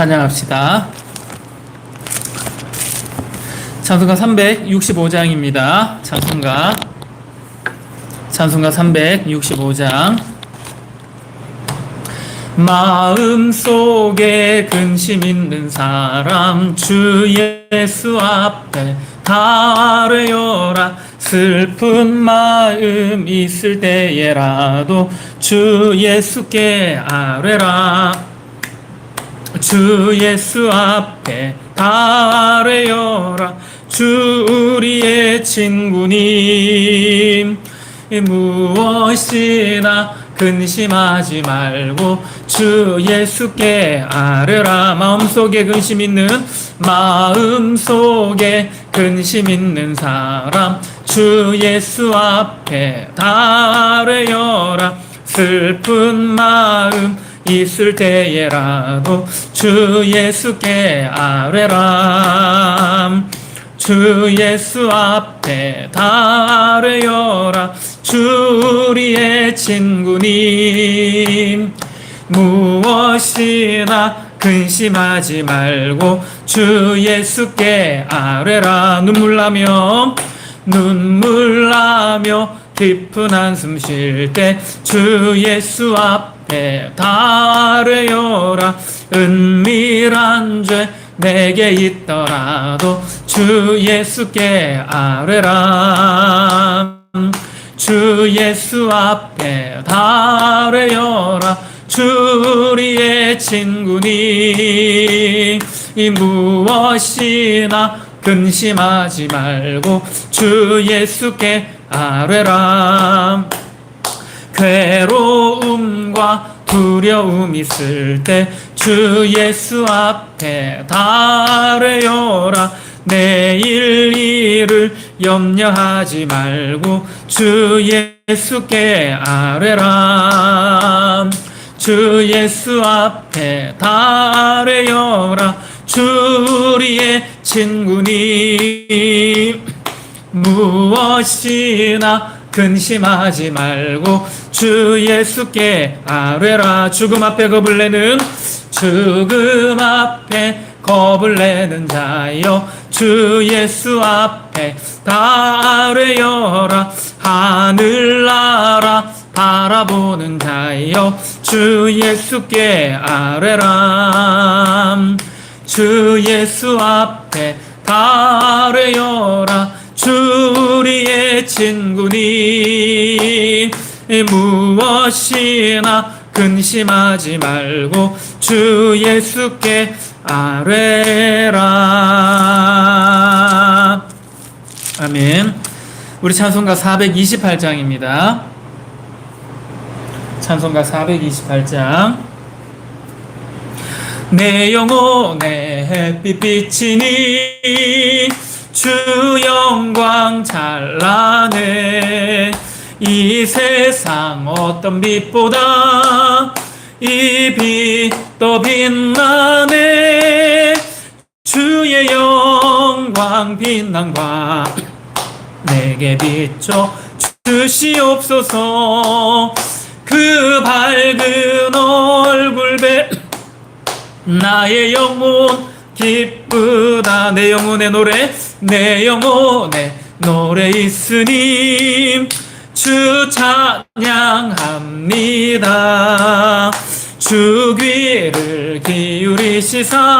찬양합시다. 찬송가 365장입니다. 찬송가 찬송가 365장 마음 속에 근심 있는 사람 주 예수 앞에 다 아뢰어라 슬픈 마음 있을 때에라도 주 예수께 아뢰라 주 예수 앞에 다 아뢰어라 주 우리의 친구님. 무엇이나 근심하지 말고 주 예수께 아뢰라. 마음속에 근심 있는 마음속에 근심 있는 사람. 주 예수 앞에 다 아뢰어라 슬픈 마음 있을 때에라도 주 예수께 아뢰라 주 예수 앞에 다 아뢰어라. 주 우리의 친구님. 무엇이나 근심하지 말고 주 예수께 아뢰라. 눈물 나며 눈물 나며 깊은 한숨 쉴 때 주 예수 앞 에다 아뢰어라 은밀한 죄 내게 있더라도 주 예수께 아뢰라 주 예수 앞에 다 아뢰어라 주 우리의 친구니. 이 무엇이나 근심하지 말고 주 예수께 아뢰라 괴로움과 두려움 있을 때 주 예수 앞에 다 아뢰어라. 내일 일을 염려하지 말고 주 예수께 아뢰라 주 예수 앞에 다 아뢰어라. 주 우리의 친구니 무엇이나 근심하지 말고 주 예수께 아뢰라. 죽음 앞에 겁을 내는 죽음 앞에 겁을 내는 자여 주 예수 앞에 다 아뢰어라. 하늘나라 바라보는 자여 주 예수께 아뢰라 주 예수 앞에 다 아뢰어라 주 우리의 친구니. 무엇이나 근심하지 말고 주 예수께 아뢰라. 아멘. 우리 찬송가 428장입니다. 찬송가 428장. 내 영혼의 햇빛 비치니 주 영광 찬란해. 이 세상 어떤 빛보다 이 빛도 빛나네. 주의 영광 빛난과 내게 비춰 주시옵소서. 그 밝은 얼굴 배 나의 영혼 기쁘다. 내 영혼의 노래 내 영혼의 노래 있으니 주 찬양합니다. 주 귀를 기울이시사